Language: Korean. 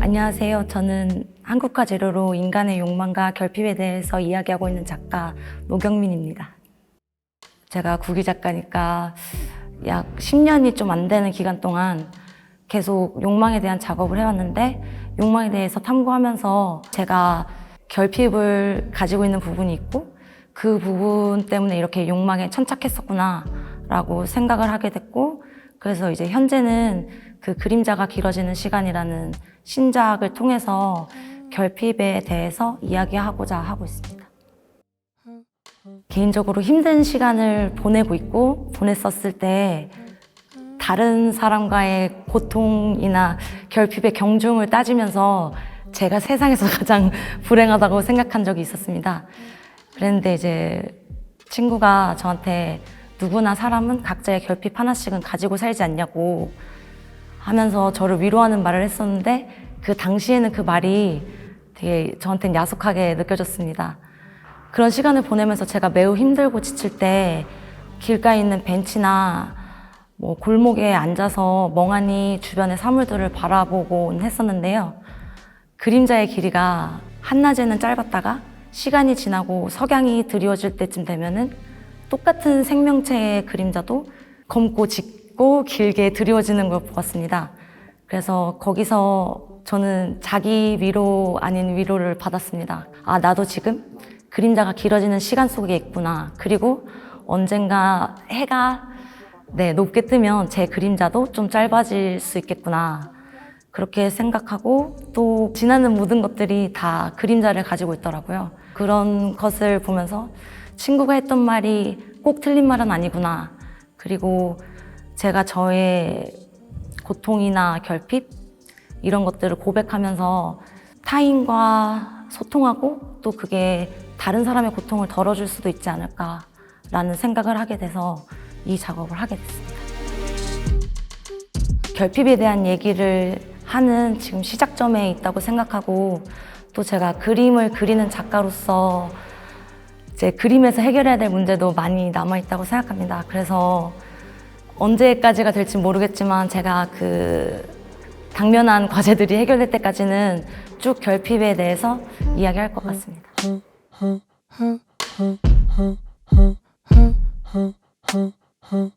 안녕하세요. 저는 한국화 재료로 인간의 욕망과 결핍에 대해서 이야기하고 있는 작가 노경민입니다. 제가 국위 작가니까 약 10년이 좀 안 되는 기간 동안 계속 욕망에 대한 작업을 해왔는데 욕망에 대해서 탐구하면서 제가 결핍을 가지고 있는 부분이 있고 그 부분 때문에 이렇게 욕망에 천착했었구나 라고 생각을 하게 됐고 그래서 이제 현재는 그 그림자가 길어지는 시간이라는 신작을 통해서 결핍에 대해서 이야기하고자 하고 있습니다. 개인적으로 힘든 시간을 보내고 있고 보냈었을 때 다른 사람과의 고통이나 결핍의 경중을 따지면서 제가 세상에서 가장 불행하다고 생각한 적이 있었습니다. 그랬는데 이제 친구가 저한테 누구나 사람은 각자의 결핍 하나씩은 가지고 살지 않냐고 하면서 저를 위로하는 말을 했었는데 그 당시에는 그 말이 되게 저한테는 야속하게 느껴졌습니다. 그런 시간을 보내면서 제가 매우 힘들고 지칠 때 길가에 있는 벤치나 뭐 골목에 앉아서 멍하니 주변의 사물들을 바라보곤 했었는데요. 그림자의 길이가 한낮에는 짧았다가 시간이 지나고 석양이 드리워질 때쯤 되면은 똑같은 생명체의 그림자도 검고 짙고 길게 드리워지는 걸 보았습니다. 그래서 거기서 저는 자기 위로 아닌 위로를 받았습니다. 아, 나도 지금 그림자가 길어지는 시간 속에 있구나. 그리고 언젠가 해가 네, 높게 뜨면 제 그림자도 좀 짧아질 수 있겠구나. 그렇게 생각하고 또 지나는 모든 것들이 다 그림자를 가지고 있더라고요. 그런 것을 보면서 친구가 했던 말이 꼭 틀린 말은 아니구나. 그리고 제가 저의 고통이나 결핍 이런 것들을 고백하면서 타인과 소통하고 또 그게 다른 사람의 고통을 덜어줄 수도 있지 않을까라는 생각을 하게 돼서 이 작업을 하게 됐습니다. 결핍에 대한 얘기를 하는 지금 시작점에 있다고 생각하고 또 제가 그림을 그리는 작가로서 이제 그림에서 해결해야 될 문제도 많이 남아 있다고 생각합니다. 그래서 언제까지가 될지 모르겠지만 제가 그 당면한 과제들이 해결될 때까지는 쭉 결핍에 대해서 이야기할 것 같습니다. は